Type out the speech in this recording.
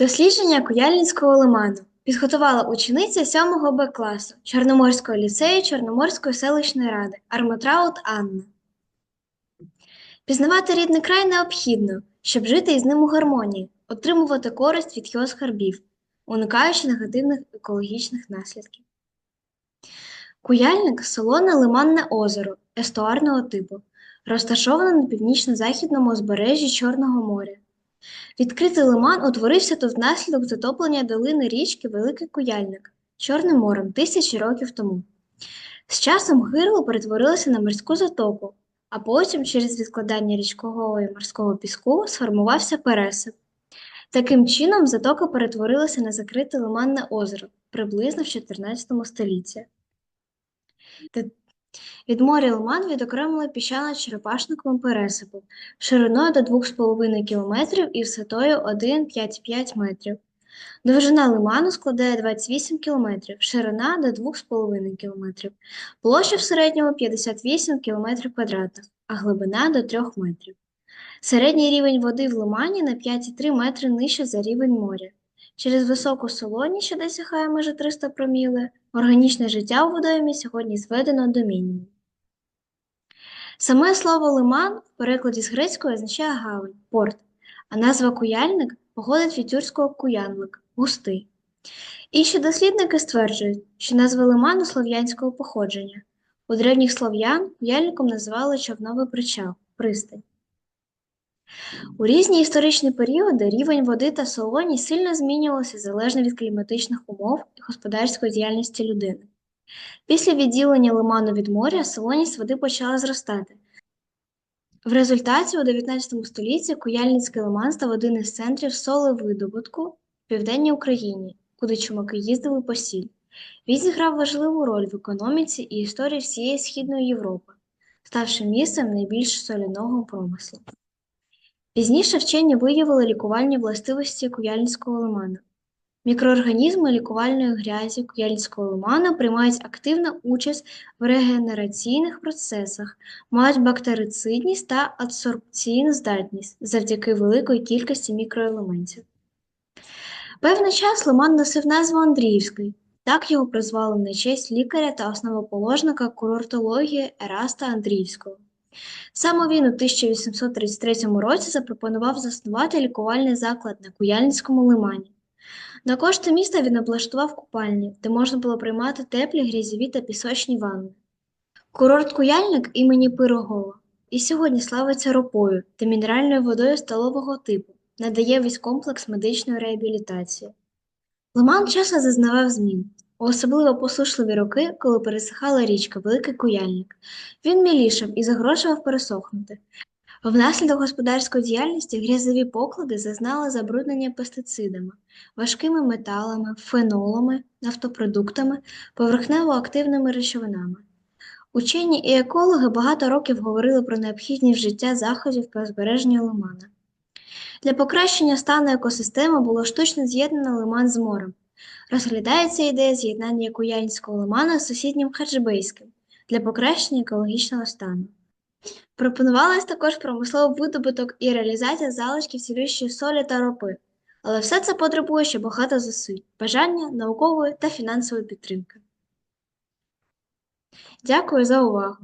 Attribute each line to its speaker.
Speaker 1: Дослідження Куяльницького лиману підготувала учениця 7 Б класу Чорноморського ліцею Чорноморської селищної ради Армотраут Анна. Пізнавати рідний край необхідно, щоб жити із ним у гармонії, отримувати користь від його скарбів, уникаючи негативних екологічних наслідків. Куяльник солоне лиманне озеро естуарного типу, розташоване на північно-західному узбережжі Чорного моря. Відкритий лиман утворився тут внаслідок затоплення долини річки Великий Куяльник Чорним морем тисячі років тому. З часом гирло перетворилося на морську затоку, а потім через відкладання річкового і морського піску сформувався пересип. Таким чином, затока перетворилася на закрите лиманне озеро приблизно в 14 столітті. Від моря лиман відокремили піщано-черепашниковим пересипом шириною до 2,5 км і висотою 1,5-5 метрів. Довжина лиману складає 28 км, ширина до 2,5 км, площа в середньому 58 км а глибина до 3 метрів. Середній рівень води в лимані на 5,3 метри нижче за рівень моря. Через високу солоність, що досягає майже 300 проміле, органічне життя у водоймі сьогодні зведено до мінімуму. Саме слово лиман в перекладі з грецької означає гавань, порт, а назва куяльник походить від тюркського куянлик густий. Інші дослідники стверджують, що назва лиману слов'янського походження. У древніх слов'ян куяльником називали човновий причал пристань. У різні історичні періоди рівень води та солоність сильно змінювався залежно від кліматичних умов і господарської діяльності людини. Після відділення лиману від моря солоність води почала зростати. В результаті у 19 столітті Куяльницький лиман став одним із центрів солевидобутку в південній Україні, куди чумаки їздили по сіль. Він зіграв важливу роль в економіці і історії всієї Східної Європи, ставши місцем найбільш соляного промислу. Пізніше вчені виявили лікувальні властивості Куяльницького лиману. Мікроорганізми лікувальної грязі Куяльницького лиману приймають активну участь в регенераційних процесах, мають бактерицидність та адсорбційну здатність завдяки великої кількості мікроелементів. Певний час лиман носив назву Андріївський. Так його прозвали на честь лікаря та основоположника курортології Ераста Андріївського. Саме він у 1833 році запропонував заснувати лікувальний заклад на Куяльницькому лимані. На кошти міста він облаштував купальні, де можна було приймати теплі грязьові та пісочні ванни. Курорт Куяльник імені Пирогова і сьогодні славиться ропою та мінеральною водою столового типу, надає весь комплекс медичної реабілітації. Лиман часто зазнавав змін, особливо посушливі роки, коли пересихала річка Великий Куяльник. Він мілішав і загрожував пересохнути. Внаслідок господарської діяльності грязові поклади зазнали забруднення пестицидами, важкими металами, фенолами, нафтопродуктами, поверхнево-активними речовинами. Учені і екологи багато років говорили про необхідність вжиття заходів по збереженню лимана. Для покращення стану екосистеми було штучно з'єднано лиман з морем. Розглядається ідея з'єднання Куяльницького лимана з сусіднім Хаджибейським для покращення екологічного стану. Пропонувалось також промисловий видобуток і реалізація залишків цілющої солі та ропи, але все це потребує ще багато зусиль, бажання, наукової та фінансової підтримки. Дякую за увагу!